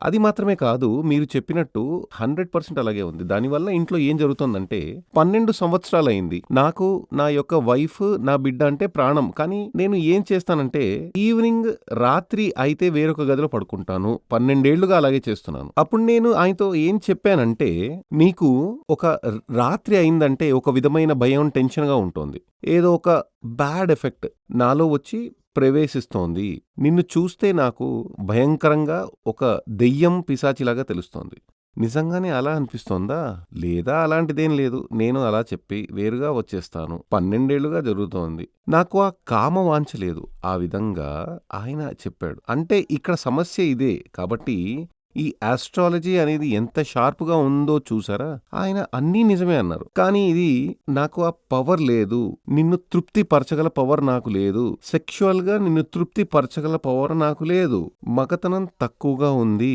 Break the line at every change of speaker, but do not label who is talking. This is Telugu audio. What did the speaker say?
అది మాత్రమే కాదు మీరు చెప్పినట్టు 100% అలాగే ఉంది. దానివల్ల ఇంట్లో ఏం జరుగుతోందంటే 12 సంవత్సరాలయింది. నాకు నా యొక్క వైఫ్, నా బిడ్డ అంటే ప్రాణం. కానీ నేను ఏం చేస్తానంటే ఈవినింగ్ రాత్రి అయితే వేరొక గదిలో పడుకుంటాను. పన్నెండేళ్ళుగా అలాగే చేస్తున్నాను. అప్పుడు నేను ఆయనతో ఏం చెప్పానంటే నీకు ఒక రాత్రి అయిందంటే ఒక విధమైన భయం, టెన్షన్‌గా ఉంటుంది ఏదో ఒక బ్యాడ్ ఎఫెక్ట్ నాలో వచ్చి ప్రవేశిస్తోంది. నిన్ను చూస్తే నాకు భయంకరంగా ఒక దెయ్యం, పిశాచిలాగా తెలుస్తోంది. నిజంగానే అలా అనిపిస్తోందా? లేదా అలాంటిదేం లేదు. నేను అలా చెప్పి వేరుగా వచ్చేస్తాను. పన్నెండేళ్ళుగా జరుగుతోంది. నాకు ఆ కామ వాంచలేదు ఆ విధంగా ఆయన చెప్పాడు. అంటే ఇక్కడ సమస్య ఇదే. కాబట్టి ఈ ఆస్ట్రాలజీ అనేది ఎంత షార్ప్‌గా ఉందో చూసారా? ఆయన అన్నీ నిజమే అన్నారు. కానీ ఇది నాకు ఆ పవర్ లేదు. నిన్ను తృప్తి పరచగల పవర్ నాకు లేదు. సెక్సువల్‌గా నిన్ను తృప్తి పరచగల పవర్ నాకు లేదు. మగతనం తక్కువగా ఉంది.